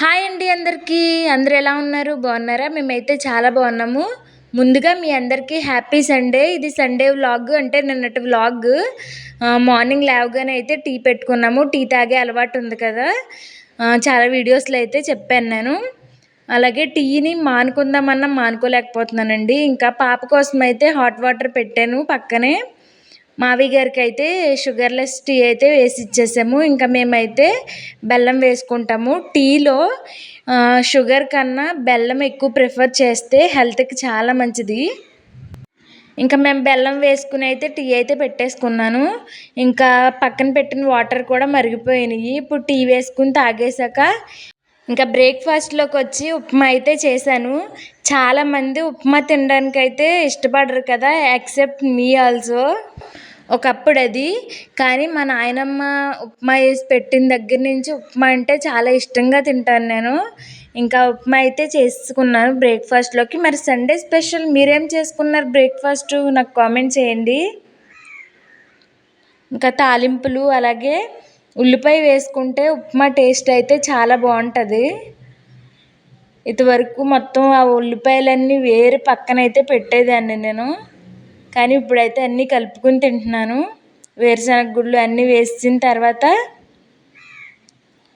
Hi అండి అందరికీ. అందరు ఎలా ఉన్నారు? బాగున్నారా? మేమైతే చాలా బాగున్నాము. ముందుగా మీ అందరికీ హ్యాపీ సండే. ఇది సండే వ్లాగ్. అంటే నిన్నటి వ్లాగ్. మార్నింగ్ లేవగానే అయితే టీ పెట్టుకున్నాము. టీ తాగే అలవాటు ఉంది కదా. చాలా వీడియోస్లో అయితే చెప్పాను నేను. అలాగే టీని మానుకుందామన్నా మానుకోలేకపోతున్నానండి. ఇంకా పాప కోసం అయితే హాట్ వాటర్ పెట్టాను పక్కనే. మావి గారికి అయితే షుగర్లెస్ టీ అయితే వేసి ఇచ్చేసాము ఇంకా మేమైతే బెల్లం వేసుకుంటాము. టీలో షుగర్ కన్నా బెల్లం ఎక్కువ ప్రిఫర్ చేస్తే హెల్త్కి చాలా మంచిది. ఇంకా మేము బెల్లం వేసుకుని అయితే టీ అయితే పెట్టేసుకున్నాను. ఇంకా పక్కన పెట్టిన వాటర్ కూడా మరిగిపోయినాయి. ఇప్పుడు టీ వేసుకుని తాగేసాక ఇంకా బ్రేక్ఫాస్ట్లోకి వచ్చి ఉప్మా అయితే చేశాను. చాలామంది ఉప్మా తినడానికి అయితే ఇష్టపడరు కదా ఎక్సెప్ట్ మీ ఆల్సో. ఒకప్పుడు అది కానీ మా నాయనమ్మ ఉప్మా వేసి పెట్టిన దగ్గర నుంచి ఉప్మా అంటే చాలా ఇష్టంగా తింటాను నేను. ఇంకా ఉప్మా అయితే చేసుకున్నాను బ్రేక్ఫాస్ట్లోకి. మరి సండే స్పెషల్ మీరేం చేసుకున్నారు బ్రేక్ఫాస్ట్? నాకు కామెంట్ చేయండి. ఇంకా తాలింపులు అలాగే ఉల్లిపాయ వేసుకుంటే ఉప్మా టేస్ట్ అయితే చాలా బాగుంటుంది. ఇదివరకు మొత్తం ఆ ఉల్లిపాయలన్నీ వేరే పక్కనైతే పెట్టేదాన్ని నేను. కానీ ఇప్పుడైతే అన్నీ కలుపుకొని తింటున్నాను. వేరుశనగ గుళ్ళు అన్నీ వేసిన తర్వాత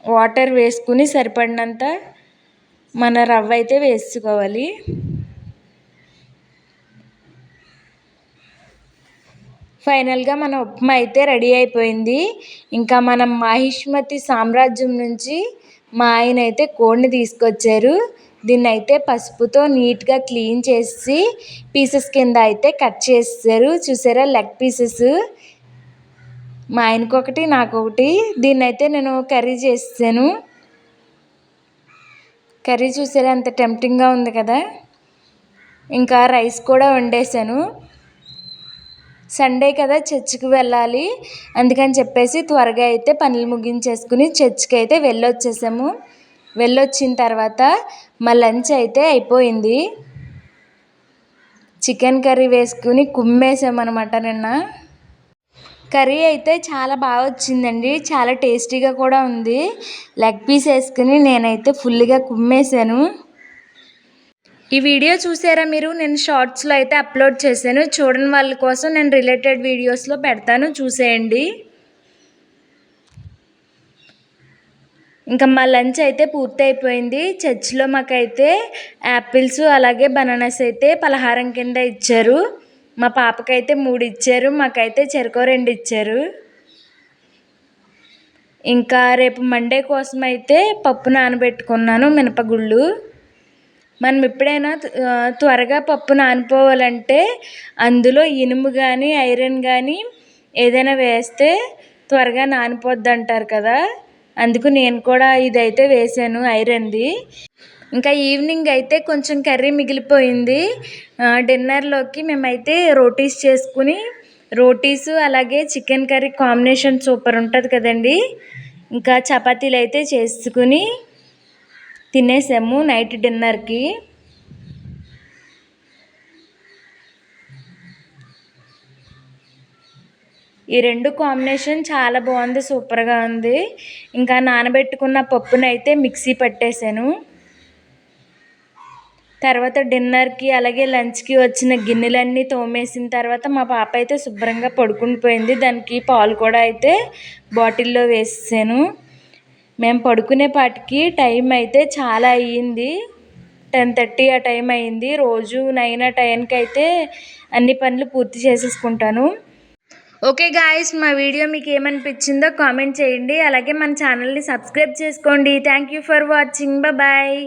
వాటర్ వేసుకుని సరిపడినంత మన రవ్వ అయితే వేసుకోవాలి. ఫైనల్గా మన ఉప్మా అయితే రెడీ అయిపోయింది. ఇంకా మనం మాహిష్మతి సామ్రాజ్యం నుంచి మా ఆయన అయితే కోడిని తీసుకొచ్చారు. దీన్ని అయితే పసుపుతో నీట్గా క్లీన్ చేసి పీసెస్ కింద అయితే కట్ చేస్తారు. చూసారా? Leg pieces. మా ఆయనకు ఒకటి నాకు ఒకటి దీన్ని అయితే నేను కర్రీ చేసాను కర్రీ చూసారా? అంత టెంప్టింగ్గా ఉంది కదా? ఇంకా రైస్ కూడా వండేసాను సండే కదా చర్చికి వెళ్ళాలి. అందుకని చెప్పేసి త్వరగా అయితే పనులు ముగించేసుకుని చర్చికి అయితే వెళ్ళొచ్చేసాము. వెళ్ళొచ్చిన తర్వాత మా లంచ్ అయితే అయిపోయింది. చికెన్ కర్రీ వేసుకుని కుమ్మేసామన్నమాట నిన్న. కర్రీ అయితే చాలా బాగా వచ్చిందండి. చాలా టేస్టీగా కూడా ఉంది. లెగ్ పీస్ వేసుకుని నేనైతే ఫుల్గా కుమ్మేశాను. ఈ వీడియో చూసారా మీరు? నేను షార్ట్స్లో అయితే అప్లోడ్ చేశాను. చూడని వాళ్ళ కోసం నేను రిలేటెడ్ వీడియోస్లో పెడతాను. చూసేయండి. ఇంకా మా లంచ్ అయితే పూర్తి అయిపోయింది చర్చిలో మాకైతే యాపిల్స్ అలాగే బనానాస్ అయితే పలహారం కింద ఇచ్చారు. మా పాపకైతే మూడు ఇచ్చారు మాకైతే చెరుకో రెండు ఇచ్చారు. ఇంకా రేపు మండే కోసం అయితే పప్పు నానబెట్టుకున్నాను మినపగుళ్ళు. మనం ఎప్పుడైనా త్వరగా పప్పు నానిపోవాలంటే అందులో ఇనుము కానీ ఐరన్ కానీ ఏదైనా వేస్తే త్వరగా నానిపోద్ది అంటారు కదా. అందుకు నేను కూడా ఇదైతే వేసాను ఐరన్ది ఇంకా ఈవినింగ్ అయితే కొంచెం కర్రీ మిగిలిపోయింది. డిన్నర్లోకి మేమైతే రోటీస్ చేసుకుని రోటీస్ అలాగే చికెన్ కర్రీ కాంబినేషన్ సూపర్ ఉంటుంది కదండి. ఇంకా చపాతీలు అయితే చేసుకుని తినేసాము నైట్ డిన్నర్కి ఈ రెండు కాంబినేషన్ చాలా బాగుంది సూపర్గా ఉంది. ఇంకా నానబెట్టుకున్న పప్పునైతే మిక్సీ పట్టేశాను తర్వాత డిన్నర్కి అలాగే లంచ్కి వచ్చిన గిన్నెలన్నీ తోమేసిన తర్వాత మా పాప అయితే శుభ్రంగా పడుకుండిపోయింది దానికి పాలు కూడా అయితే బాటిల్లో వేసేసాను. మేము పడుకునే పాటికి టైం అయితే చాలా అయ్యింది. టెన్ థర్టీ ఆ టైం అయింది రోజు నైన్ ఆ టైంకి అయితే అన్ని పనులు పూర్తి చేసేసుకుంటాను. ఓకే గాయస్ మా వీడియో మీకు ఏమనిపించిందో కామెంట్ చేయండి. అలాగే మన ఛానల్ని సబ్స్క్రైబ్ చేసుకోండి. Thank you for watching bye